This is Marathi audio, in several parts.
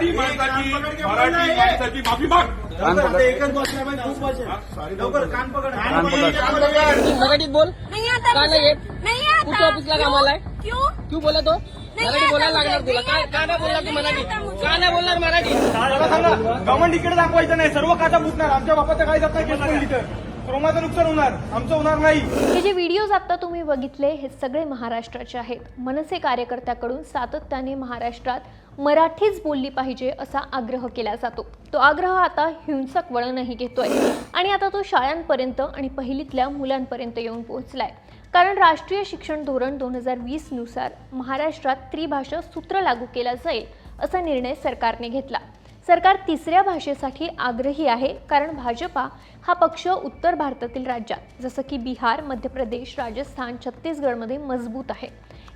मराठी माणसाची मराठी माणसाची माफी माग. एकच खूप लवकर कान पकड. कान मराठीत बोल. नहीं आता का नाही येत नहीं आता. कुठं ऑफिसला कामाला आहे? क्यों? क्यों बोला तो मराठी बोलायला लागणार तुला. काय नहीं का नाही बोलणार तू मराठी? का नाही बोलणार मराठी? मला सांगा. गव्हर्नमेंट इकडे दाखवायचं नाही. सर्व काचा फुटणार. आमच्या बापाचं काही जात नाही? तिथं क्रोमाचं नुकसान होणार. आमचं होणार नाही. हे जे व्हिडिओज आता तुम्ही बघितले हे सगळे महाराष्ट्राचे आहेत. मनसे कार्यकर्त्याकडून सातत्याने महाराष्ट्रात मराठीच बोलली पाहिजे असा आग्रह केला जातो. तो आग्रह आता हिंसक वळणही घेतोय. आणि आता तो शाळांपर्यंत आणि पहिलीतल्या मुलांपर्यंत येऊन पोहोचलाय. कारण राष्ट्रीय शिक्षण धोरण दोन हजार वीसनुसार महाराष्ट्रात त्रिभाषा सूत्र लागू केला जाईल असा निर्णय सरकारने घेतला. सरकार तिसऱ्या भाषेसाठी आग्रही आहे कारण भाजपा हा पक्ष उत्तर भारतातील राज्यात जसं की बिहार मध्य प्रदेश राजस्थान छत्तीसगडमध्ये मजबूत आहे.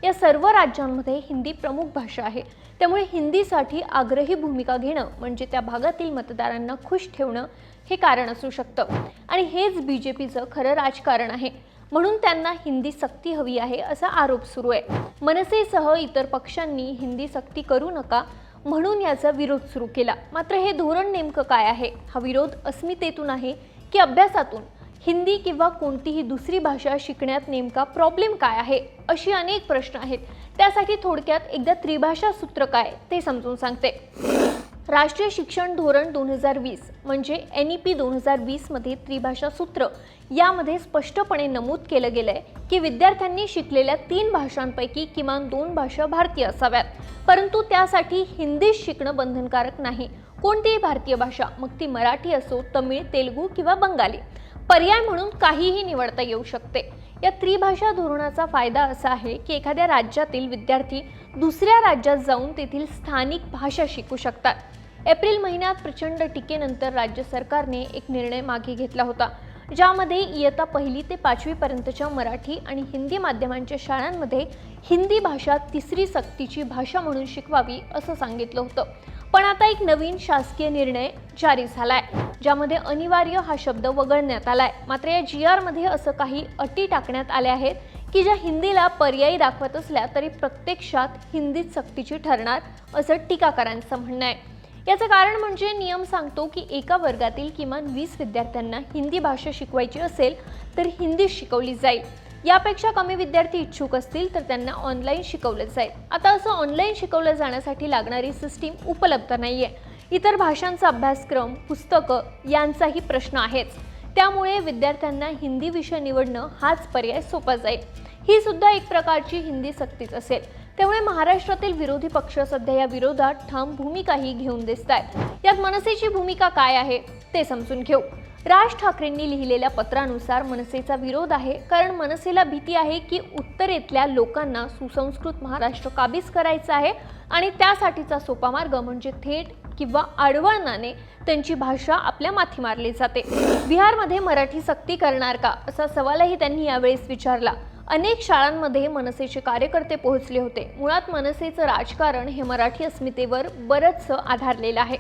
या सर्व राज्यांमध्ये हिंदी प्रमुख भाषा आहे. त्यामुळे हिंदीसाठी आग्रही भूमिका घेणं म्हणजे त्या भागातील मतदारांना खुश ठेवणं हे कारण असू शकतं. आणि हेच बी जे पीचं खरं राजकारण आहे. म्हणून त्यांना हिंदी सक्ती हवी आहे असा आरोप सुरू आहे. मनसेसह इतर पक्षांनी हिंदी सक्ती करू नका म्हणून याचा विरोध सुरू केला. मात्र हे धोरण नेमकं काय आहे? हा विरोध अस्मितेतून आहे की अभ्यासातून? हिंदी किंवा कोणतीही दुसरी भाषा शिकण्यात नेमका प्रॉब्लेम काय आहे? अशी अनेक प्रश्न आहेत. त्यासाठी थोडक्यात एकदा त्रिभाषा सूत्र काय ते समजून सांगते. राष्ट्रीय शिक्षण धोरण दोन हजार वीस म्हणजे एन ई पी दोन हजार वीसमध्ये त्रिभाषा सूत्र यामध्ये स्पष्टपणे नमूद केलं गेलं आहे की विद्यार्थ्यांनी शिकलेल्या तीन भाषांपैकी किमान दोन भाषा भारतीय असाव्यात. परंतु त्यासाठी हिंदी शिकणं बंधनकारक नाही. कोणतीही भारतीय भाषा मग ती मराठी असो तमिळ तेलुगू किंवा बंगाली. पर्याय म्हणून काहीही निवडता येऊ शकते. या त्रिभाषा धोरणाचा फायदा असा आहे की एखाद्या राज्यातील विद्यार्थी दुसऱ्या राज्यात जाऊन तेथील स्थानिक भाषा शिकू शकतात. एप्रिल महिन्यात प्रचंड टीकेनंतर राज्य सरकारने एक निर्णय मागे घेतला होता ज्यामध्ये इयत्ता पहिली ते पाचवीपर्यंतच्या मराठी आणि हिंदी माध्यमांच्या शाळांमध्ये हिंदी भाषा तिसरी सक्तीची भाषा म्हणून शिकवावी असं सांगितलं होतं. पण आता एक नवीन शासकीय निर्णय जारी झालाय ज्यामध्ये अनिवार्य हा शब्द वगळण्यात आलाय. मात्र या जी आरमध्ये असं काही अटी टाकण्यात आल्या आहेत की ज्या हिंदीला पर्यायी दाखवत असल्या तरी प्रत्यक्षात हिंदीत सक्तीची ठरणार असं टीकाकारांचं म्हणणं आहे. याचं कारण म्हणजे नियम सांगतो की एका वर्गातील किमान वीस विद्यार्थ्यांना हिंदी भाषा शिकवायची असेल तर हिंदी शिकवली जाईल. यापेक्षा कमी विद्यार्थी इच्छुक असतील तर त्यांना ऑनलाईन शिकवलं जाईल. आता असं ऑनलाईन शिकवलं जाण्यासाठी लागणारी सिस्टीम उपलब्ध नाही आहे इतर भाषांचा अभ्यासक्रम पुस्तकं यांचाही प्रश्न आहेच. त्यामुळे विद्यार्थ्यांना हिंदी विषय निवडणं हाच पर्याय सोपा जाईल. ही सुद्धा एक प्रकारची हिंदी सक्तीच असेल. त्यामुळे महाराष्ट्रातील विरोधी पक्ष सध्या या विरोधात ठाम भूमिकाही घेऊन दिसत आहेत यात मनसेची भूमिका काय आहे ते समजून घेऊ. राज ठाकरेंनी लिहिलेल्या पत्रानुसार मनसेचा विरोध आहे कारण मनसेला भीती आहे की उत्तरेतल्या लोकांना सुसंस्कृत महाराष्ट्र काबीज करायचा आहे आणि त्यासाठीचा सोपा मार्ग म्हणजे थेट किंवा आडवळणाने त्यांची भाषा आपल्या माथी मारली जाते. बिहारमध्ये मराठी सक्ती करणार का? असा सवालही त्यांनी यावेळेस विचारला. अनेक शाळांमध्ये मनसेचे कार्यकर्ते पोहोचले होते. मुळात मनसेचं राजकारण हे मराठी अस्मितेवर बरंचसं आधारलेलं आहे.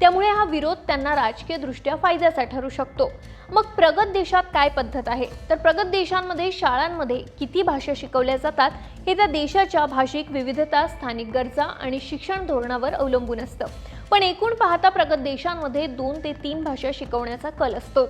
त्यामुळे हा विरोध त्यांना राजकीयदृष्ट्या फायद्याचा ठरू शकतो. मग प्रगत देशात काय पद्धत आहे? तर प्रगत देशांमध्ये शाळांमध्ये किती भाषा शिकवल्या जातात? हे त्या देशाच्या भाषिक विविधता स्थानिक गरजा आणि शिक्षण धोरणावर अवलंबून असतं. पण एकूण पाहता प्रगत देशांमध्ये दोन ते तीन भाषा शिकवण्याचा कल असतो.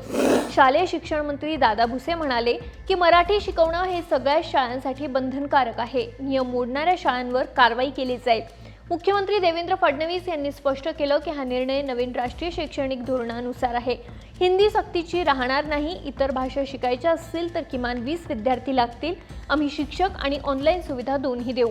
शालेय शिक्षण मंत्री दादा भुसे म्हणाले की मराठी शिकवणं हे सगळ्या शाळांसाठी बंधनकारक आहे. नियम मोडणाऱ्या शाळांवर कारवाई केली जाईल. मुख्यमंत्री देवेंद्र फडणवीस यांनी स्पष्ट केलं की हा निर्णय नवीन राष्ट्रीय शैक्षणिक धोरणानुसार आहे. हिंदी सक्तीची राहणार नाही इतर भाषा शिकायच्या असतील तर किमान वीस विद्यार्थी लागतील. आम्ही शिक्षक आणि ऑनलाईन सुविधा दोन्ही देऊ.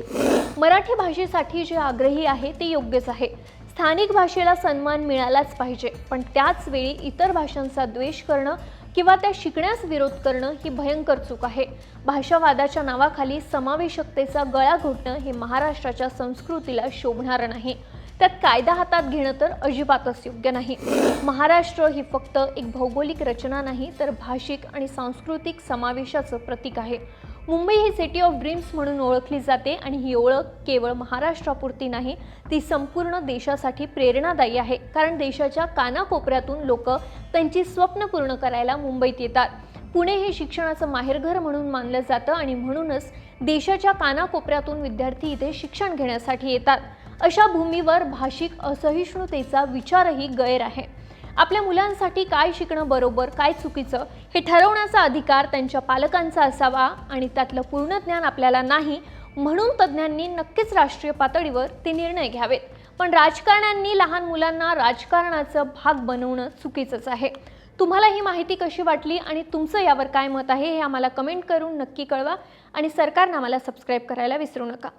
मराठी भाषेसाठी जे आग्रही आहे ते योग्यच आहे. स्थानिक भाषेला सन्मान मिळालाच पाहिजे पण त्याच वेळी इतर भाषांचा द्वेष करणं किंवा त्या शिकण्यास विरोध करणं ही भयंकर चूक आहे. भाषावादाच्या नावाखाली समावेशकतेचा गळा घोटणं हे महाराष्ट्राच्या संस्कृतीला शोभणारं नाही. त्यात कायदा हातात घेणं तर अजिबातच योग्य नाही. महाराष्ट्र ही फक्त एक भौगोलिक रचना नाही तर भाषिक आणि सांस्कृतिक समावेशाचं प्रतीक आहे. मुंबई ही सिटी ऑफ ड्रीम्स म्हणून ओळखली जाते आणि ही ओळख केवळ महाराष्ट्रापुरती नाही ती संपूर्ण देशासाठी प्रेरणादायी आहे. कारण देशाच्या कानाकोपऱ्यातून लोक त्यांची स्वप्न पूर्ण करायला मुंबईत येतात. पुणे हे शिक्षणाचं माहेरघर म्हणून मानलं जातं आणि म्हणूनच देशाच्या कानाकोपऱ्यातून विद्यार्थी इथे शिक्षण घेण्यासाठी येतात. अशा भूमीवर भाषिक असहिष्णुतेचा विचारही गैर आहे. आपल्या मुलांसाठी काय शिकणं बरोबर काय चुकीचं हे ठरवण्याचा अधिकार त्यांच्या पालकांचा असावा आणि त्यातलं पूर्ण ज्ञान आपल्याला नाही म्हणून तज्ज्ञांनी नक्कीच राष्ट्रीय पातळीवर ते निर्णय घ्यावेत. पण राजकारण्यांनी लहान मुलांना राजकारणाचं भाग बनवणं चुकीचंच आहे. तुम्हाला ही माहिती कशी वाटली आणि तुमचं यावर काय मत आहे हे आम्हाला कमेंट करून नक्की कळवा आणि सरकारनं आम्हाला सबस्क्राईब करायला विसरू नका.